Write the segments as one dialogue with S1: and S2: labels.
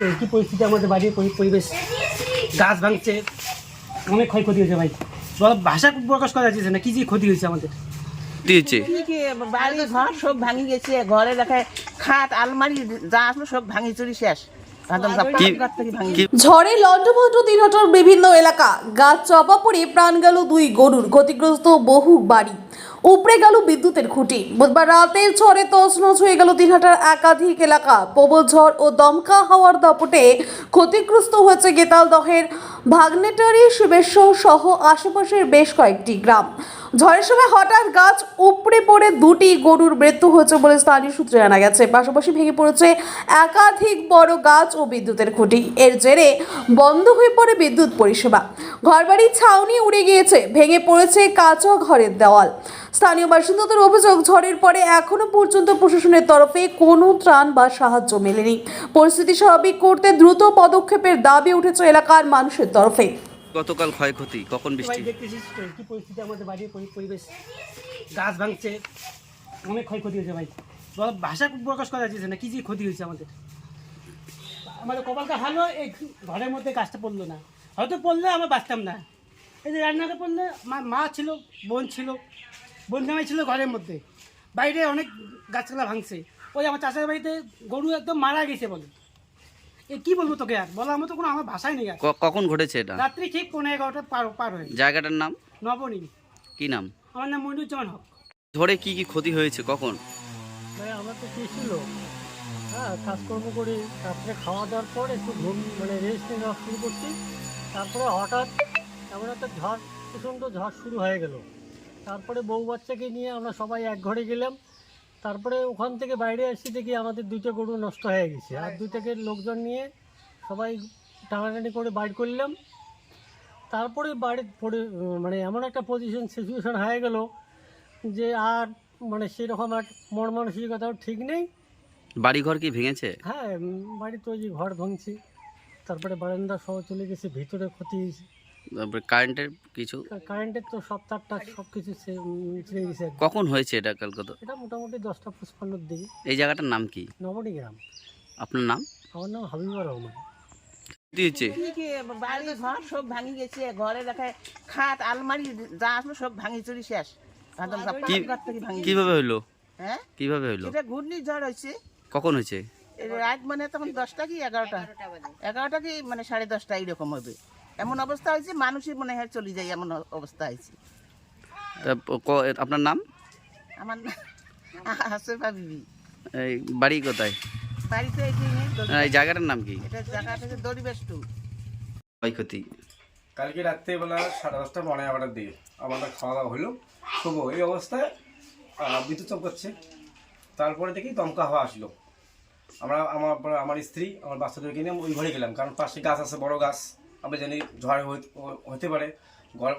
S1: তো কি পরিস্থিতি আমাদের বাড়ির পরি- পরিবেশ গাছ ভাঙছে অনেক ক্ষয়ক্ষতি হয়েছে ভাই। ভাষা প্রকাশ করা যাচ্ছে না কি যে ক্ষতি হয়েছে আমাদের?
S2: দিয়েছে।
S3: কি কি বাড়ি ঘর সব ভাঙি গেছে ঘরে দেখায় খাট আলমারি যা আসলো সব ভাঙি চুরি শেষ।
S4: ঝড়ে লণ্ডভণ্ড দিনহাটার বিভিন্ন এলাকা। গাছ চাপা পড়ে প্রাণ গেল দুই গরুর ক্ষতিগ্রস্ত বহু বাড়ি। উপড়ে গেল বিদ্যুতের খুঁটি। বুধবার রাতে ঝড়ে তছনছ হয়ে গেল দিনহাটার একাধিক এলাকা। প্রবল ঝড় ও দমকা হাওয়ার দাপটে ক্ষতিগ্রস্ত হয়েছে গেতালদহের ভাগ্নেটারি শিবেশ্বর সহ আশেপাশের বেশ কয়েকটি গ্রাম। ঝড়ের সময় হঠাৎ গাছ উপড়ে পড়ে দুটি গরুর মৃত্যু হয়েছে বলে স্থানীয় সূত্রে জানা গেছে। পাশাপাশি ভেঙে পড়েছে একাধিক বড় গাছ ও বিদ্যুতের খুঁটি। এর জেরে বন্ধ হয়ে পড়ে বিদ্যুৎ পরিষেবা। ঘরবাড়ির ছাউনি উড়ে গিয়েছে, ভেঙে পড়েছে কাঁচা ঘরের দেওয়াল। স্থানীয় বাসিন্দাদের অভিযোগ, ঝড়ের পরে এখনও পর্যন্ত প্রশাসনের তরফে কোনো ত্রাণ বা সাহায্য মেলেনি। পরিস্থিতি স্বাভাবিক করতে দ্রুত পদক্ষেপের দাবি উঠেছে এলাকার মানুষের তরফে।
S2: গতকাল ক্ষয়ক্ষতি কখন বৃষ্টি?
S1: দেখতেছিস কি পরিস্থিতি আমাদের বাড়ির পরিবেশ। গাছ ভাঙছে অনেক ক্ষয়ক্ষতি হয়েছে ভাই। ভাষা প্রকাশ করা যাচ্ছে না কি যে ক্ষতি হয়েছে আমাদের? আমাদের কপালটা ভালো এই ঘরের মধ্যে গাছটা পড়ল না। হয়তো পড়লে আমরা বাঁচতাম না। এই যে রান্নাটা পড়লে মা ছিল বোন ছিল বোন জামাই ছিল ঘরের মধ্যে। বাইরে অনেক গাছপালা ভাঙছে। ওই আমার চাচার বাড়িতে গরু একদম মারা গেছে বলে। কি বলব তোকে আর? বলার মতো কোনো আমার ভাষাই নেই আর।
S2: কখন ঘটেছে এটা?
S1: রাত্রি ঠিক পনেরো এগারোটা পার পার হয়ে
S2: জায়গাটার নাম?
S1: নবনী।
S2: কি নাম?
S1: আমার নাম মনিরুজ্জামান হক।
S2: ঝড়ে কি কি ক্ষতি হয়েছে কখন?
S5: মানে আমার তো কী ছিল? হ্যাঁ কাজকর্ম করি। রাত্রে খাওয়া দাওয়ার পর একটু ঘুম মানে রেস্ট নেওয়া শুরু করছি। তারপরে হঠাৎ এমন একটা ঝড় প্রচণ্ড ঝড় শুরু হয়ে গেল। তারপরে বউ বাচ্চাকে নিয়ে আমরা সবাই এক ঘরে গেলাম। তারপরে ওখান থেকে বাইরে আসছি দেখি আমাদের দুইটা গরু নষ্ট হয়ে গেছে। আর দুই থেকে লোকজন নিয়ে সবাই টানাটানি করে বাইর করলাম। তারপরে বাড়ির পড়ে মানে এমন একটা পজিশন সিচুয়েশন হয়ে গেল যে আর মানে সেরকম আর মন মানসিকতাও ঠিক নেই।
S2: বাড়িঘর কি ভেঙেছে?
S5: হ্যাঁ বাড়ি তো ঘর ভাঙছি। তারপরে বারান্দা সহ চলে গেছে ভিতরে ক্ষতি হয়েছে।
S2: তারপরে কারেন্টের কিছু?
S5: কারেন্টের তো সব তারটা সব কিছু ছিঁড়ে গেছে একদম।
S2: কখন হয়েছে এটা কাল কত
S5: এটা মোটামুটি দশটা পঁচপান্নর দিকে।
S2: এই জায়গাটার নাম কি?
S5: নবনী গ্রাম।
S2: আপনার নাম?
S5: আমার নাম হাবিবুর রহমান।
S2: দিয়েছে
S3: কি কি বাড়ি ঘর সব ভাঙি গেছে ঘরে রাখা খাট আলমারি যা আসলো সব ভাঙি চুরি শেষ। একদম সব
S2: কি-
S3: কাঠ থেকে ভাঙি।
S2: কীভাবে হইল?
S3: হ্যাঁ?
S2: কীভাবে হইল?
S3: এটা ঘূর্ণি ঝড় হয়েছে।
S2: কখন হয়েছে?
S3: এই রাত মানে তখন দশটা কি এগারোটা? এগারোটা কি মানে সাড়ে দশটা এইরকম হবে। এমন অবস্থা হয়েছে মানুষই মনে হয় চলে যায় এমন অবস্থা হয়েছে।
S2: আপনার নাম?
S3: আমার নাম বিবি।
S2: এই বাড়ি কোথায়?
S3: বাড়িতে এই
S2: জায়গাটার নাম কি?
S3: এটা জায়গাটা হচ্ছে দড়িবেষ্টু
S2: ক্ষয়ক্ষতি।
S6: কালকে রাত্রেবেলা সাড়ে দশটা পনেরো এগারোটার দিকে। আমাদের খাওয়া দাওয়া হলো শুভ এই অবস্থায় বিদ্যুৎ চমকাচ্ছে তারপরে দেখি দমকা হওয়া আসলো। আমরা আমার আমার স্ত্রী আমার বাচ্চাদেরকে নিয়ে ওই ঘরে গেলাম। কারণ পাশে গাছ আছে বড় গাছ। আমরা জানি ঝড় হতে পারে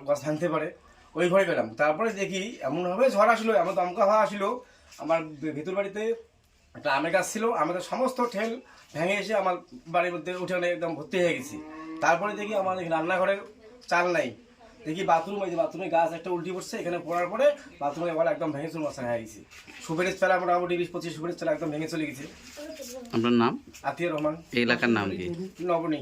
S6: গাছ ভাঙতে পারে। ওই ঘরে গেলাম। তারপরে দেখি এমনভাবে ঝড় আসলো এমন দমকা হাওয়া আসলো। আমার ভেতর বাড়িতে একটা আমের গাছ ছিল আমাদের সমস্ত ঠেল ভেঙে এসে আমার বাড়ির মধ্যে উঠোনে একদম ভর্তি হয়ে গেছি। তারপরে দেখি আমার দেখি রান্নাঘরের চাল নাই। দেখি বাথরুম এই যে বাথরুমে গাছ একটা উল্টি পড়ছে এখানে পড়ার পরে বাথরুমে বলা একদম ভেঙে চুর মাথা হয়ে গেছে। সুপারিশ চালা মোটামুটি বিশ পঁচিশ সুপারিশ চালা একদম ভেঙে চলে গেছে।
S2: আপনার নাম?
S6: আতিয়া রহমান।
S2: এই এলাকার নাম কি?
S6: নবনী।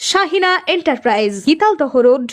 S7: Shahina enterprise Gitaldaha road